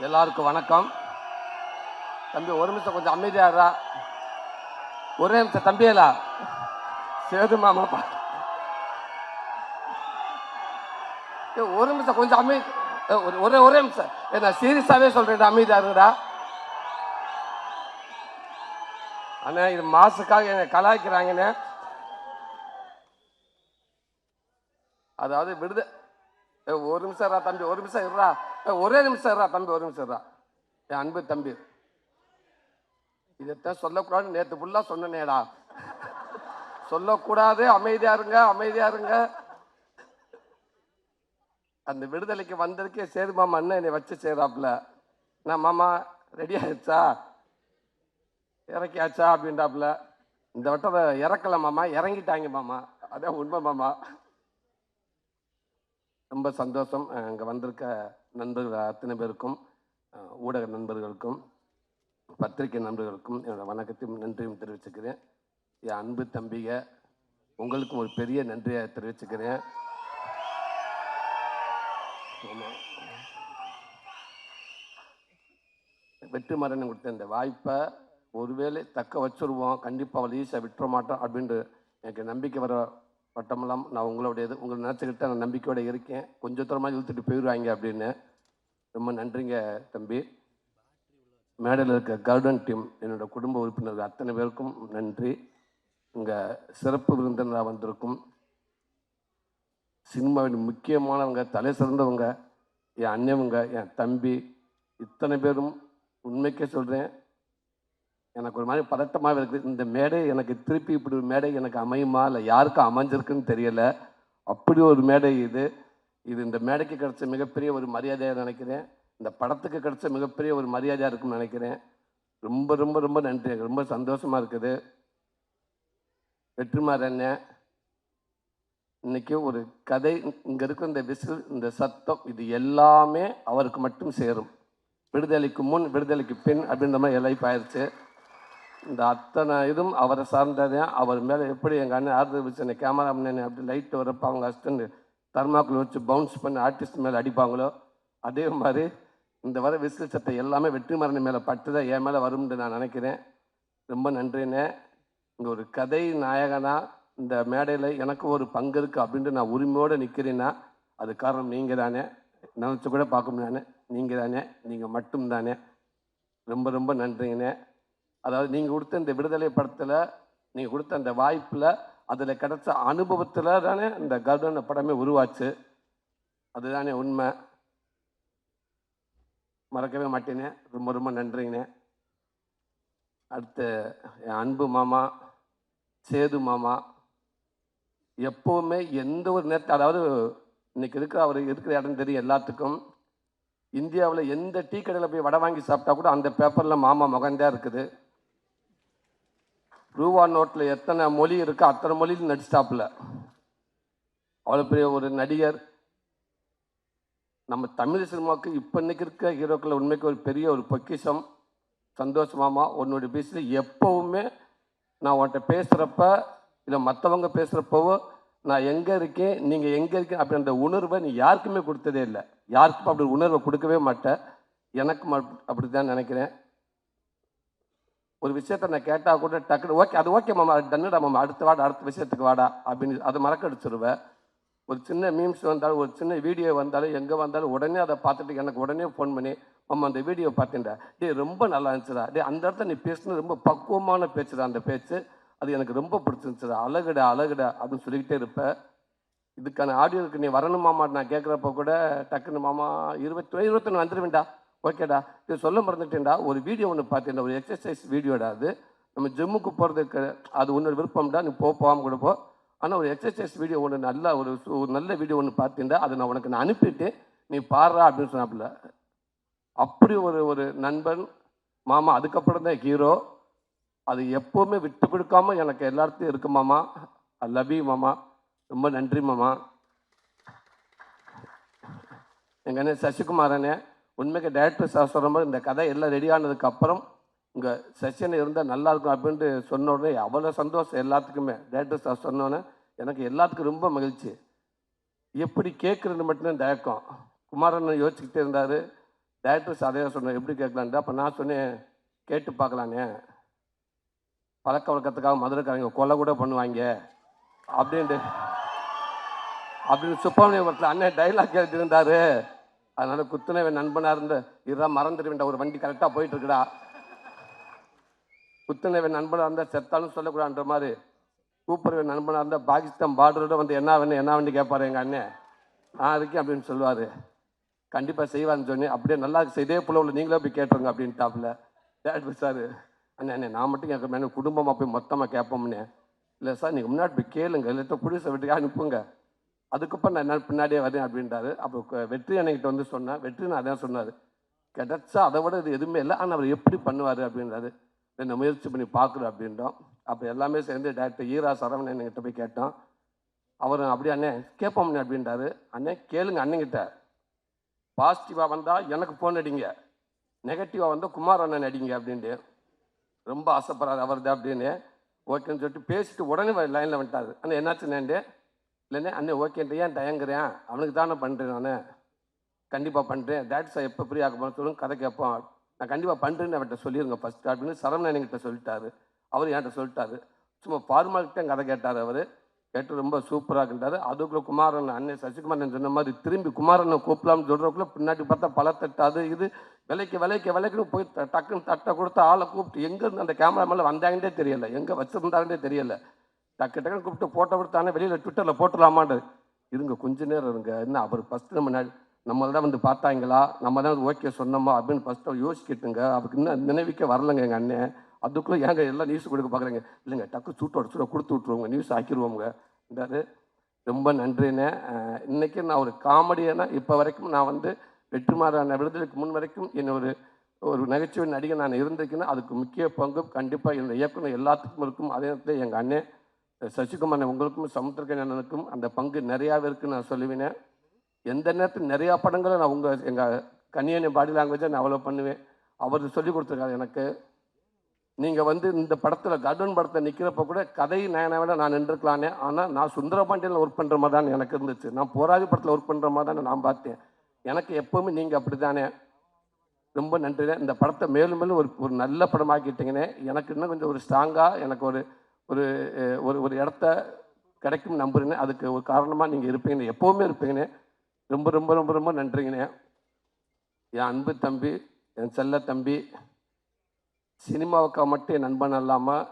எல்லாருக்கும் வணக்கம். தம்பி ஒரு நிமிஷம் கொஞ்சம் அமைதியாகிறா ஒரே நிமிஷம் தம்பியலா சேது மாமா பாட்டு ஏய், ஒரு நிமிஷம் கொஞ்சம் அமைதி ஒரு- ஒரே ஒரே நிமிஷம். என்ன நான் சீரியஸாகவே சொல்கிறேன் அமைதியா இருங்கடா. அண்ணா இது மாசுக்காக என்னை கலாய்க்கிறாங்கண்ணே. அதாவது விடுத ஒரு நிமிஷம் தம்பி ஒரு நிமிஷம் இருடா. ஒரே நிமிஷம் தம்பி ஒரு நிமிஷம் என் அன்பு தம்பி. இதைத்தான் சொல்லக்கூடாதுன்னு நேற்று ஃபுல்லாக சொன்னேடா சொல்லக்கூடாது அமைதியா இருங்க அமைதியா இருங்க. அந்த விடுதலைக்கு வந்ததுக்கே சேது மாமா அண்ணன் என்னை வச்சு செய்கிறாப்புல நான் மாமா ரெடி ஆயிடுச்சா? இறக்கியாச்சா அப்படின்றாப்புல. இந்த வட்டம் இறக்கல மாமா. இறங்கிட்டாங்க மாமா. அதான் உண்மை மாமா. ரொம்ப சந்தோஷம். அங்கே வந்திருக்க நண்பர்கள் அத்தனை பேருக்கும் ஊடக நண்பர்களுக்கும் பத்திரிகை நண்பர்களுக்கும் என்னோட வணக்கத்தையும் நன்றியும் தெரிவிச்சுக்கிறேன். என் அன்பு தம்பிக உங்களுக்கும் ஒரு பெரிய நன்றியை தெரிவிச்சுக்கிறேன். ஆமா. வெற்றிமாறன் கொடுத்த இந்த வாய்ப்பை ஒருவேளை தக்க வச்சுருவோம். கண்டிப்பாக அவள் ஈஸியாக விட்டுற மாட்டோம் அப்படின்ட்டு எனக்கு நம்பிக்கை வர வட்டமெல்லாம் நான் உங்களுடையது உங்களை நினச்சிக்கிட்ட நான் நம்பிக்கையோடு இருக்கேன். கொஞ்சம் தூரமாக இழுத்துட்டு போயிடுவாங்க அப்படின்னு. ரொம்ப நன்றிங்க தம்பி. மேடையில் இருக்க கார்டன் டீம் என்னோட குடும்ப உறுப்பினர்கள் அத்தனை பேருக்கும் நன்றி. இங்கே சிறப்பு விருந்தினராக வந்திருக்கும். சினிமாவின் முக்கியமானவங்க தலை சிறந்தவங்க என் அண்ணவங்க என் தம்பி இத்தனை பேரும் உண்மைக்கே சொல்கிறேன் எனக்கு ஒரு மாதிரி பதட்டமாக இருக்குது இந்த மேடை எனக்கு திருப்பி இப்படி ஒரு மேடை எனக்கு அமையுமா? இல்லை யாருக்கும் அமைஞ்சிருக்குன்னு தெரியல. அப்படி ஒரு மேடை இது. இது இந்த மேடைக்கு கிடைச்ச மிகப்பெரிய ஒரு மரியாதையாக நினைக்கிறேன். இந்த படத்துக்கு கிடைச்ச மிகப்பெரிய ஒரு மரியாதையாக இருக்கும்னு நினைக்கிறேன். ரொம்ப ரொம்ப ரொம்ப நன்றி. ரொம்ப சந்தோஷமாக இருக்குது. வெற்றிமாறு என்ன இன்றைக்கி ஒரு கதை. இங்கே இருக்கிற இந்த விசில் இந்த சத்தம் இது எல்லாமே அவருக்கு மட்டும் சேரும். விடுதலைக்கு முன் விடுதலைக்கு பின் அப்படின்ற மாதிரி எல்லாம் ஆயிடுச்சு இந்த அத்தனை இதுவும் அவரை சார்ந்தது. அவர் மேலே எப்படி எங்கள் அண்ணன் ஆறுதல் வச்சு அந்த கேமராமேன் அப்படி லைட் வரப்போ அவங்க ஹஸ்பண்ட் தர்மாக்குள் வச்சு பவுன்ஸ் பண்ணி ஆர்டிஸ்ட் மேலே அடிப்பாங்களோ அதே மாதிரி இந்த வர விசில் சட்டை எல்லாமே வெற்றிமாறன் மேலே பட்டுதான் என் மேலே வரும்னு நான் நினைக்கிறேன். ரொம்ப நன்றிண்ணே. இங்கே ஒரு கதை நாயகனா இந்த மேடையில் எனக்கு ஒரு பங்கு இருக்குது அப்படின்ட்டு நான் உரிமையோடு நிற்கிறேன்னா அது காரணம் நீங்கள் தானே நினச்சி கூட பார்க்க முடியானே நீங்கள் தானே நீங்கள் மட்டும்தானே. ரொம்ப ரொம்ப நன்றிங்கண்ணே. அதாவது நீங்கள் கொடுத்த இந்த விடுதலை படத்தில் நீங்கள் கொடுத்த அந்த வாய்ப்பில் அதில் கிடைச்ச அனுபவத்தில் தானே இந்த கருடன் படமே உருவாச்சு. அதுதானே உண்மை. மறக்கவே மாட்டேனே. ரொம்ப ரொம்ப நன்றிங்கண்ணே. அடுத்து என் அன்பு மாமா சேது மாமா எப்போவுமே எந்த ஒரு நேரத்தில் அதாவது இன்னைக்கு இருக்கிற அவர் இருக்கிற இடம் தெரியும் எல்லாத்துக்கும். இந்தியாவில் எந்த டீ கடையில் போய் வடை வாங்கி சாப்பிட்டா கூட அந்த பேப்பரில் மாமா முகந்தான் இருக்குது. ரூபா நோட்டில் எத்தனை மொழி இருக்கோ அத்தனை மொழியில் நடிச்சிட்டாப்புல. அவ்வளோ பெரிய ஒரு நடிகர். நம்ம தமிழ் சினிமாவுக்கு இப்போ இன்னைக்கு இருக்க ஹீரோக்கள் உண்மைக்கு ஒரு பெரிய ஒரு பொக்கிஷம். சந்தோஷமாமா உன்னோட பேசில் எப்போவுமே நான் உன்கிட்ட பேசுகிறப்ப இல்லை மற்றவங்க பேசுகிறப்பவோ நான் எங்கே இருக்கேன் நீங்கள் எங்கே இருக்கேன் அப்படின்ற உணர்வை நீ யாருக்குமே கொடுத்ததே இல்லை. யாருக்கும் அப்படி உணர்வை கொடுக்கவே மாட்டேன் எனக்கும் அப்படி தான் நினைக்கிறேன். ஒரு விஷயத்த நான் கேட்டால் கூட டக்குனு ஓகே அது ஓகே மாமா அது மாமா அடுத்த வாடா அடுத்த விஷயத்துக்கு வாடா அப்படின்னு அதை மறக்கடிச்சிருவேன் ஒரு சின்ன மீம்ஸ் வந்தாலும் ஒரு சின்ன வீடியோ வந்தாலும் எங்கே வந்தாலும் உடனே அதை பார்த்துட்டு எனக்கு உடனே ஃபோன் பண்ணி மாமா அந்த வீடியோ பார்த்தேன்டா டேய் ரொம்ப நல்லா இருந்துச்சுடா. டே அந்த இடத்துல நீ பேசுனது ரொம்ப பக்குவமான பேச்சுடா அந்த பேச்சு. அது எனக்கு ரொம்ப பிடிச்சிருந்துச்சுடா. அழகுடா அழகுடா அப்படின்னு சொல்லிக்கிட்டே இருப்பேன் இதுக்கான ஆடியோவுக்கு நீ வரணும் மாமா நான் கேட்குறப்ப கூட டக்குன்னு மாமா இருபத்தி இருபத்தொன்று வந்துடுவேன்டா ஓகேடா இது சொல்ல மறந்துட்டேன்டா. ஒரு வீடியோ ஒன்று பார்த்தேன்டா. ஒரு எக்ஸசைஸ் வீடியோடா அது. நம்ம ஜிம்முக்கு போகிறதுக்கு அது உன்னோட விருப்பம்டா. நீ போ போகாமல் கூட போ. ஆனால் ஒரு எக்ஸசைஸ் வீடியோ ஒன்று நல்ல ஒரு சு- ஒரு நல்ல வீடியோ ஒன்று பார்த்தேன்டா. அதை நான் உனக்கு நான் அனுப்பிட்டு நீ பாடுறா அப்படின்னு சொன்னாப்புல. அப்படி ஒரு ஒரு நண்பன் மாமா அதுக்கப்புறம் தான் ஹீரோ அது எப்போவுமே விட்டு கொடுக்காம எனக்கு எல்லாத்தையும் இருக்கு மாமா. ஐ லவ் யூ மாமா. ரொம்ப நன்றி மாமா. எங்கள் அண்ணன் சசிகுமார் அண்ணன் உண்மைக்கு டைரக்டர் சார் சொல்கிற மாதிரி இந்த கதை எல்லாம் ரெடி ஆனதுக்கு அப்புறம் இங்கே செஷன் இருந்தால் நல்லா இருக்கும் அப்படின்ட்டு சொன்ன உடனே அவ்வளோ சந்தோஷம் எல்லாத்துக்குமே. டேரக்டர் சார் சொன்னோன்னே எனக்கு எல்லாத்துக்கும் ரொம்ப மகிழ்ச்சி. எப்படி கேட்குறது மட்டும்தான் தயக்கம் குமாரன் யோசிச்சுக்கிட்டே இருந்தார். டேரக்டர்ஸ் அதே சொன்னேன் எப்படி கேட்கலான்ட்டு அப்போ நான் சொன்னேன் கேட்டு பார்க்கலானே. பழக்க வழக்கத்துக்காக மதுரைக்காரங்க கொலை கூட பண்ணுவாங்க. அப்படின்ட்டு அப்படின்னு சுப்பிரமணியபுரத்தில் அண்ணன் டைலாக் எழுதியிருந்தாரு அதனால குத்துனவன் நண்பனாக இருந்த இதுதான் மறந்துடுவேன்டா ஒரு வண்டி கரெக்டாக போயிட்டு இருக்குடா குத்துனவன் நண்பனாக இருந்தால் செத்தாலும் சொல்லக்கூடாதுன்ற மாதிரி கூப்பிடுவன் நண்பனாக இருந்தால் பாகிஸ்தான் பார்டரோட வந்து என்ன வேணும் என்ன வேண்டி கேட்பாரு எங்கள் அண்ணன் நான் இருக்கேன் அப்படின்னு சொல்லுவார். கண்டிப்பாக செய்வான்னு சொன்னேன். அப்படியே நல்லா இருக்கு. இதே போல உள்ள நீங்களே போய் கேட்டுருங்க அப்படின்ட்டாப்புல. டேட் சார் அண்ணே அண்ணே நான் மட்டும் கேட்க மேலே குடும்பமாக போய் மொத்தமாக கேட்போம்னே. இல்லை சார் நீங்கள் முன்னாடி போய் கேளுங்க. இல்லாட்ட புடிச வீட்டுக்கு அனுப்புங்க. அதுக்கப்புறம் நான் என்ன பின்னாடியே வரேன் அப்படின்றாரு. அப்போ வெற்றி அன்னைக்கிட்ட வந்து சொன்னேன் வெற்றி நான் அதான் சொன்னார். கிடைச்சா அதை விட இது எதுவுமே இல்லை. ஆனால் அவர் எப்படி பண்ணுவார் அப்படின்றாரு. என்ன முயற்சி பண்ணி பார்க்குறோம் அப்படின்றோம். அப்போ எல்லாமே சேர்ந்து டேரக்டர் ஈரா சரவணன் என்கிட்ட போய் கேட்டோம். அவர் அப்படியே அண்ணே கேட்போம்ண்ணே அப்படின்றாரு. அண்ணே கேளுங்க அண்ணங்கிட்ட பாசிட்டிவாக வந்தால் எனக்கு ஃபோன் அடிங்க. நெகட்டிவாக வந்தால் குமார் அண்ணன் அடிங்க அப்படின்ட்டு. ரொம்ப ஆசைப்படுறாரு அவர் தான் அப்படின்னு. ஓகேன்னு சொல்லிட்டு பேசிட்டு உடனே லைனில் வந்துட்டார். அண்ணே என்னாச்சுண்ணேன்ட்டு இல்லைண்ணே அண்ணே ஓகேன்ட்டு ஏன் தயங்குறேன் அவனுக்கு தானே பண்ணுறேன் நான். கண்டிப்பாக பண்ணுறேன் டேட் சார் எப்போ ஃப்ரீ ஆக போகிறேன் சொல்லுங்க கதை கேட்போம். நான் கண்டிப்பாக பண்ணுறேன்னு அவர்கிட்ட சொல்லிடுங்க ஃபஸ்ட் அப்படின்னு சரவணன் என்கிட்ட சொல்லிட்டாரு. அவர் என்கிட்ட சொல்லிட்டாரு. சும்மா ஃபார்மாலிட்டி கதை கேட்டார் அவர். கேட்டு ரொம்ப சூப்பராக இருந்தார். அதுக்குள்ளே குமாரன் அண்ணன் சசிகுமாரன் சொன்ன மாதிரி திரும்பி குமாரனை கூப்பிடலாம்னு சொல்கிறக்குள்ளே பின்னாடி பார்த்தா பல தட்டு அது இது. விலைக்கு விலைக்கு விலைக்குன்னு போய் டக்குன்னு தட்டை கொடுத்து ஆளை கூப்பிட்டு எங்கேருந்து அந்த கேமரா மேலே வந்தாங்கன்னே தெரியல. எங்கே வச்சுருந்தாங்கன்னே தெரியலை. டக்கு டக்குன்னு கூப்பிட்டு போட்டவர் தானே வெளியில் ட்விட்டரில் போட்டுடலாமான்னு இருங்க கொஞ்ச நேரம் இருங்க. என்ன அவர் ஃபஸ்ட்டு நம்ம ந- தான் வந்து பார்த்தாங்களா? நம்ம தான் ஓகே சொன்னோமா? அப்படின்னு ஃபஸ்ட்டு அவர் யோசிக்கிட்டுங்க. அவருக்கு இன்னும் நினைவிக்க வரலங்க எங்கள் அண்ணன் அதுக்குள்ளே ஏங்க எல்லாம் நியூஸ் கொடுக்க பார்க்குறேங்க? இல்லைங்க டக்கு சூட்டோட சூட கொடுத்து விட்ருவோங்க நியூஸ் ஆக்கிடுவோங்க என்றாரு ரொம்ப நன்றிண்ணே. இன்றைக்கி நான் ஒரு காமெடியனா இப்போ வரைக்கும் நான் வந்து வெற்றிமாறான விடுதலைக்கு முன் வரைக்கும் என்ன ஒரு ஒரு நகைச்சுவை நடிகை நான் இருந்திருக்கேன்னா அதுக்கு முக்கிய பங்கு கண்டிப்பாக இந்த இயக்குனர் எல்லாத்துக்கும் இருக்கும். அதே நேரத்தில் எங்கள் அண்ணன் சசிகுமார் உங்களுக்கும் சமுத்திரக்கன் அந்த பங்கு நிறையாவே இருக்குன்னு நான் சொல்லுவேன் எந்த நேரத்தில் நிறையா படங்களை நான் உங்கள் எங்கள் கன்னியனை பாடி லாங்குவேஜை நான் அவ்வளோ பண்ணுவேன். அவர் சொல்லி கொடுத்துருக்காரு எனக்கு. நீங்கள் வந்து இந்த படத்தில் கர்டன் படத்தை நிற்கிறப்ப கூட கதை நயனை விட நான் நின்றுக்கலானே. ஆனால் நான் சுந்தரபாண்டியில் ஒர்க் பண்ணுற மாதிரி தான் எனக்கு இருந்துச்சு. நான் போராதி படத்தில் ஒர்க் பண்ணுற மாதிரி தானே நான் பார்த்தேன். எனக்கு எப்போவுமே நீங்கள் அப்படி தானே ரொம்ப நன்றி இந்த படத்தை மேலும் மேலும் ஒரு ஒரு நல்ல படமாக்கிட்டீங்கன்னே எனக்கு இன்னும் கொஞ்சம் ஒரு ஸ்ட்ராங்காக எனக்கு ஒரு ஒரு ஒரு ஒரு இடத்த கிடைக்கும் நம்புறீங்க. அதுக்கு ஒரு காரணமாக நீங்கள் இருப்பீங்கன்னு எப்போவுமே இருப்பீங்கண்ணே ரொம்ப ரொம்ப ரொம்ப ரொம்ப நன்றிங்கண்ணே என் அன்பு தம்பி என் செல்ல தம்பி சினிமாவுக்காக மட்டும் என் நண்பன் இல்லாமல்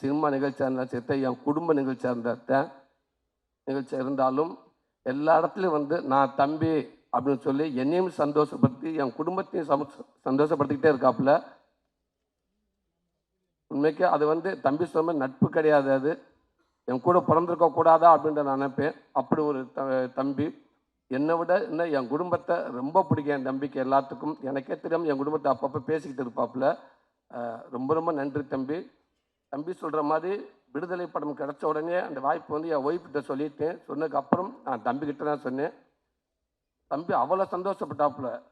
சினிமா நிகழ்ச்சியாக இருந்தாலும் சரி என் குடும்ப நிகழ்ச்சியாக இருந்தால்தான் நிகழ்ச்சியாக இருந்தாலும் எல்லா இடத்துலையும் வந்து நான் தம்பி அப்படின்னு சொல்லி என்னையும் சந்தோஷப்படுத்தி என் குடும்பத்தையும் சம சந்தோஷப்படுத்திக்கிட்டே இருக்காப்புல. உண்மைக்கு அது வந்து தம்பி சொன்ன நட்பு கிடையாது அது. என் கூட பிறந்திருக்க கூடாதா அப்படின்ற நான் நினைப்பேன். அப்படி ஒரு த- தம்பி. என்னை விட இன்னும் என் குடும்பத்தை ரொம்ப பிடிக்கும் என் தம்பிக்கு எல்லாத்துக்கும். எனக்கே தெரியாமல் என் குடும்பத்தை அப்பப்போ பேசிக்கிட்டு இருப்பாப்புல. ரொம்ப ரொம்ப நன்றி தம்பி. தம்பி சொல்கிற மாதிரி விடுதலை படம் கிடச்ச உடனே அந்த வாய்ப்பு வந்து என் ஒய்ஃப்கிட்ட சொல்லிட்டேன். சொன்னதுக்கப்புறம் நான் தம்பிக்கிட்ட தான் சொன்னேன். தம்பி அவ்வளோ சந்தோஷப்பட்டாப்புல.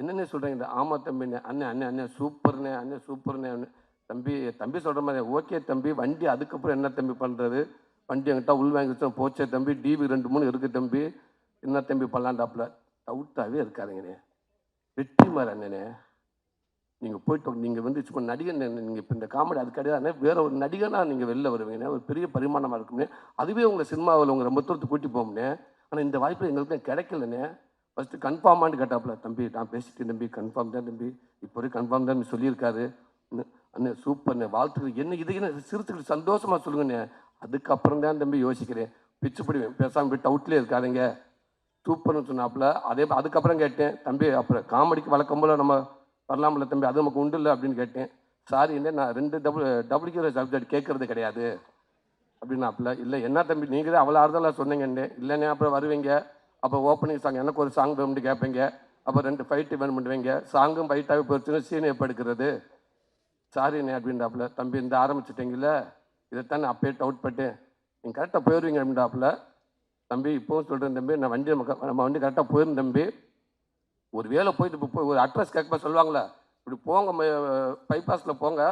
என்னென்ன சொல்கிறீங்க ஆமாம் தம்பிண்ணே அண்ணன் அண்ணன் அண்ணன் சூப்பர்ண்ணே அண்ணன் சூப்பர்ண்ணே தம்பி தம்பி சொல்கிற மாதிரி ஓகே தம்பி வண்டி அதுக்கப்புறம் என்ன தம்பி பண்ணுறது வண்டி என்கிட்ட உள் வாங்கி வச்சோம் போச்சே தம்பி டிவி ரெண்டு மூணு இருக்குது தம்பி. என்ன தம்பி பண்ணலான்டாப்புல டவுட்டாகவே இருக்காதுங்கண்ணே. வெற்றி மாதிரி அண்ணனே. நீங்கள் போயிட்டு நீங்கள் வந்து இப்போ நடிகன் நீங்கள் இப்போ இந்த காமெடி அது கிடையாது வேற ஒரு நடிகனாக நீங்கள் வெளில வருவீங்கண்ணே. ஒரு பெரிய பரிமாணமாக இருக்கும்னே அதுவே உங்கள் சினிமாவில் உங்கள் ரொம்ப தூரத்துக்கு கூட்டி போகும்னே ஆனால் இந்த வாய்ப்பு எங்களுக்கு கிடைக்கலண்ணே. ஃபஸ்ட்டு கன்ஃபார்மான்னு கேட்டாப்புல தம்பி நான் பேசிட்டேன் தம்பி கன்ஃபார்ம் தான் தம்பி. இப்போ வரைக்கும் கன்ஃபார்ம் தான் சொல்லியிருக்காரு. அண்ணே, அண்ணே சூப்பர்ண்ணே வாழ்த்துக்கள். என்ன இது என்ன சிரிச்சுக்கிட்டு சந்தோஷமாக சொல்லுங்கண்ணே. அதுக்கப்புறம் தான் தம்பி யோசிக்கிறேன். பிச்சு பிடிவேன் பேசாமல் போய் டவுட்லேயே இருக்காதுங்க. சூப்பர்னு சொன்னாப்புல அதே அதுக்கப்புறம் கேட்டேன். தம்பி அப்புறம் காமெடிக்கு வழக்கம் போல் நம்ம வரலாம்ல தம்பி அது நமக்கு உண்டு இல்லை அப்படின்னு கேட்டேன். சாரி என்ன நான் ரெண்டு டபுள் டபுள்கிற சப்ஜெக்ட் கேட்குறது கிடையாது அப்படின்னாப்புல. இல்லை என்ன தம்பி நீங்கள் தான் அவ்வளோ ஆறுதலாக சொன்னீங்கன்னு இல்லைண்ணே அப்புறம் வருவீங்க. அப்போ ஓப்பனிங் சாங் எனக்கு ஒரு சாங் வேணும்னு கேட்பீங்க அப்போ ரெண்டு ஃபைட்டு வேணும் பண்ணுவீங்க சாங்கும் ஃபைட்டாகவே போச்சுன்னா சீன் எப்போ எடுக்கிறது சாரிண்ணே அப்படின்றாப்புல. தம்பி இந்த ஆரம்பிச்சிட்டிங்கள இதைத்தான் நான் அப்பயே டவுட் பட்டேன். நீங்கள் கரெக்டாக போயிடுவீங்க அப்படின்றாப்புல. தம்பி இப்போவும் சொல்கிறேன் தம்பி. நான் வண்டி நம்ம நம்ம வண்டி கரெக்டாக போயிரும் தம்பி. ஒரு வேலை போயிட்டு இப்போ போய் ஒரு அட்ரஸ் கேட்க சொல்லுவாங்களே. இப்படி போங்க பைபாஸில் போங்க.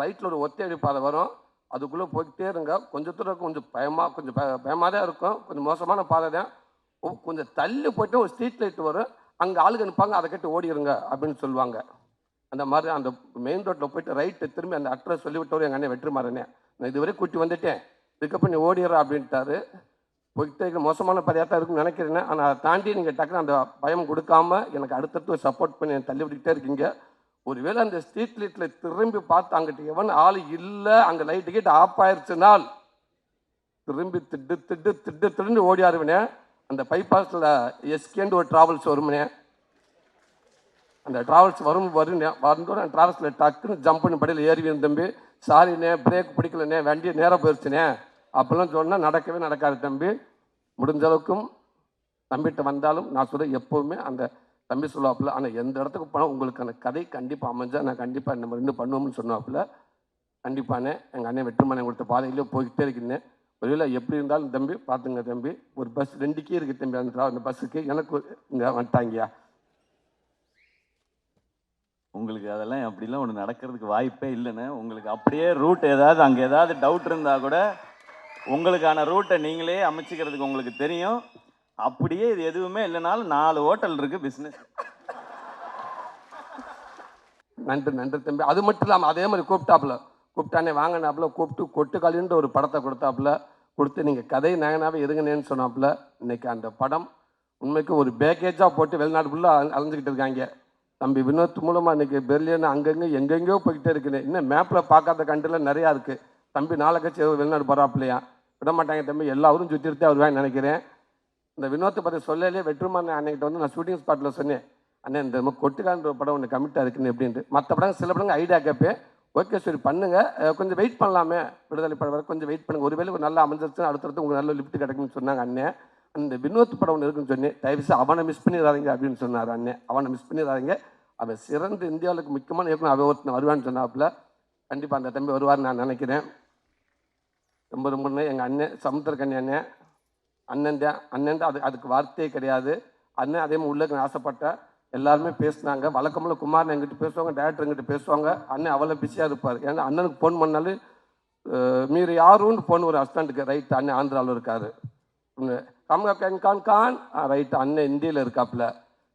ரைட்டில் ஒரு ஒத்தையடி பாதை வரும். அதுக்குள்ளே போய்கிட்டே இருங்க. கொஞ்சம் தூரம் கொஞ்சம் பயமாக கொஞ்சம் பய பயமாக தான் இருக்கும். கொஞ்சம் மோசமான பாதை தான். கொஞ்சம் தள்ளி போயிட்டு ஒரு ஸ்ட்ரீட் லைட் வரும். அங்கே ஆளுங்க நிற்பாங்க அதை கட்டி ஓடிடுங்க அப்படின்னு சொல்லுவாங்க. அந்த மாதிரி அந்த மெயின் ரோட்டில் போயிட்டு ரைட்டு திரும்பி அந்த அட்ரஸ் சொல்லிவிட்டவர் எங்கள் அண்ணன் வெற்றிமாறனே. நான் இதுவரை கூட்டி வந்துட்டேன். இதுக்கப்புறம் நீ ஓடிடுறா அப்படின்ட்டாரு. போயிட்டு மோசமான மோசமான தான் இருக்குன்னு நினைக்கிறேன். ஆனால் அதை தாண்டி நீங்கள் டக்குனு அந்த பயம் கொடுக்காம எனக்கு அடுத்தடுத்து சப்போர்ட் பண்ணி என்னை தள்ளி விட்டுக்கிட்டே இருக்கீங்க. ஒருவேளை அந்த ஸ்ட்ரீட் லைட்டில் திரும்பி பார்த்து அங்கிட்ட எவன் ஆள் இல்லை அங்கே லைட்டு கிட்ட ஆஃப் ஆயிடுச்சுனால் திரும்பி திட்டு திட்டு திட்டு திரும்பி ஓடியாருவினே. அந்த பைபாஸில் எஸ்கேண்டு ஒரு ட்ராவல்ஸ் வருமுனே. அந்த ட்ராவல்ஸ் வரும் வரும்னே. வந்தோட அந்த ட்ராவல்ஸில் டக்குன்னு ஜம்ப் பண்ணி படியில் ஏறி தம்பி. சாரிண்ணே பிரேக் பிடிக்கலண்ணே வண்டி நேராக போயிடுச்சுனே அப்போல்லாம் சொன்னால் நடக்கவே நடக்காது தம்பி. முடிஞ்ச அளவுக்கும் தம்பிகிட்ட வந்தாலும் நான் சொல்ல எப்போவுமே அந்த தம்பி சொல்லுவாப்பில் ஆனால் எந்த இடத்துக்கு போனால் உங்களுக்கு அந்த கதை கண்டிப்பாக அமைஞ்சால் நான் கண்டிப்பாக நம்ம ரெண்டு பண்ணுவோம்னு சொன்னாப்புல. கண்டிப்பானே எங்கள் அண்ணன் வெற்றுமனை கொடுத்த பாதையிலே போய்கிட்டே இருக்கிறேன் ஒருவேளை எப்படி இருந்தாலும் தம்பி பார்த்துங்க தம்பி ஒரு பஸ் ரெண்டுக்கே இருக்குது தம்பி அந்த அந்த பஸ்ஸுக்கு எனக்கு இங்கே வந்துட்டாங்கயா உங்களுக்கு அதெல்லாம் அப்படிலாம் ஒன்று நடக்கிறதுக்கு வாய்ப்பே இல்லைண்ணே உங்களுக்கு அப்படியே ரூட் ஏதாவது அங்கே ஏதாவது டவுட் இருந்தால் கூட உங்களுக்கான ரூட்டை நீங்களே அமைச்சிக்கிறதுக்கு உங்களுக்கு தெரியும். அப்படியே இது எதுவுமே இல்லைனாலும் நாலு ஹோட்டல் இருக்குது பிஸ்னஸ் நன்றி நன்றி தம்பி. அது மட்டும் இல்லாமல் அதே மாதிரி கூப்பிட்டாப்புல. கூப்பிட்டானே வாங்கினாப்புல கூப்பிட்டு கொட்டுக்காலின்ற ஒரு படத்தை கொடுத்தாப்புல. கொடுத்து நீங்கள் கதை நயனாவே இருங்கண்ணேன்னு சொன்னாப்புல இன்னைக்கு அந்த படம் உண்மைக்கு ஒரு பேக்கேஜாக போட்டு வெளிநாடு ஃபுல்லாக அலைஞ்சிக்கிட்டு இருக்காங்க. தம்பி வினோத் மூலமாக இன்றைக்கி பெர்லியன் அங்கங்கே எங்கெங்கேயோ போய்கிட்டே இருக்குது. இன்னும் மேப்பில் பார்க்காத கண்ட்ரில் நிறையா இருக்குது தம்பி நாளை கட்சி வெளிநாடு போகிறாப்புலையா விட மாட்டாங்க தம்பி எல்லாரும் சுற்றிருத்தே சுற்றிட்டு வருவான்னு நினைக்கிறேன். இந்த வினோத்தை பற்றி சொல்லலே வெற்றுமான அன்னைக்கிட்ட வந்து நான் ஷூட்டிங் ஸ்பாட்டில் சொன்னேன். அண்ணே இந்த மாதிரி கொட்டுக்கான்ற ஒரு படம் ஒன்று கமிட்டாக இருக்குன்னு எப்படின்ட்டு. மற்ற படம் சில படங்கள் ஐடியா கேட்பேன். ஓகே சரி பண்ணுங்கள் கொஞ்சம் வெயிட் பண்ணலாமே. விடுதலை படம் வரை கொஞ்சம் வெயிட் பண்ணுங்கள் ஒருவேளை ஒரு நல்ல அமைஞ்சிருச்சுன்னா அடுத்தடுத்து உங்களுக்கு நல்ல லிஃப்ட் கிடைக்கும்னு சொன்னாங்க அண்ணன் அந்த வினோத் படம் ஒன்று இருக்குன்னு சொன்னேன். தயவுசெய்து அவனை மிஸ் பண்ணிடாதீங்க அப்படின்னு சொன்னார் அண்ணன் அவனை மிஸ் பண்ணிடாதீங்க. அவன் சிறந்த இந்தியாவுக்கு முக்கியமான இயக்குனர் அவன் ஒருத்தன் வருவான்னு சொன்னாப்புல. கண்டிப்பாக அந்த தம்பி வருவார்னு நான் நினைக்கிறேன். ரொம்ப ரொம்ப எங்கள் அண்ணன் சமுத்திரக்கண்ணி அண்ணன் அண்ணன் தான். அண்ணன் தான். அது அதுக்கு வார்த்தையே கிடையாது. அண்ணன் அதே மாதிரி உள்ளக்கு ஆசைப்பட்டேன் எல்லாருமே பேசுனாங்க. வழக்கமில்ல குமார் எங்கிட்ட பேசுவாங்க டேரக்டர் எங்கிட்ட பேசுவாங்க. அண்ணன் அவ்வளோ பிஸியாக இருப்பார். ஏன்னா அண்ணனுக்கு ஃபோன் பண்ணாலும் அஹ், மீறி யாருன்னு ஃபோன் ஒரு அஸ்டண்ட்டுக்கு ரைட் அண்ணன் ஆந்திராவில் இருக்காரு. கம்கா கேன் கான். கான் ரைட் அண்ணன் இந்தியில் இருக்காப்புல.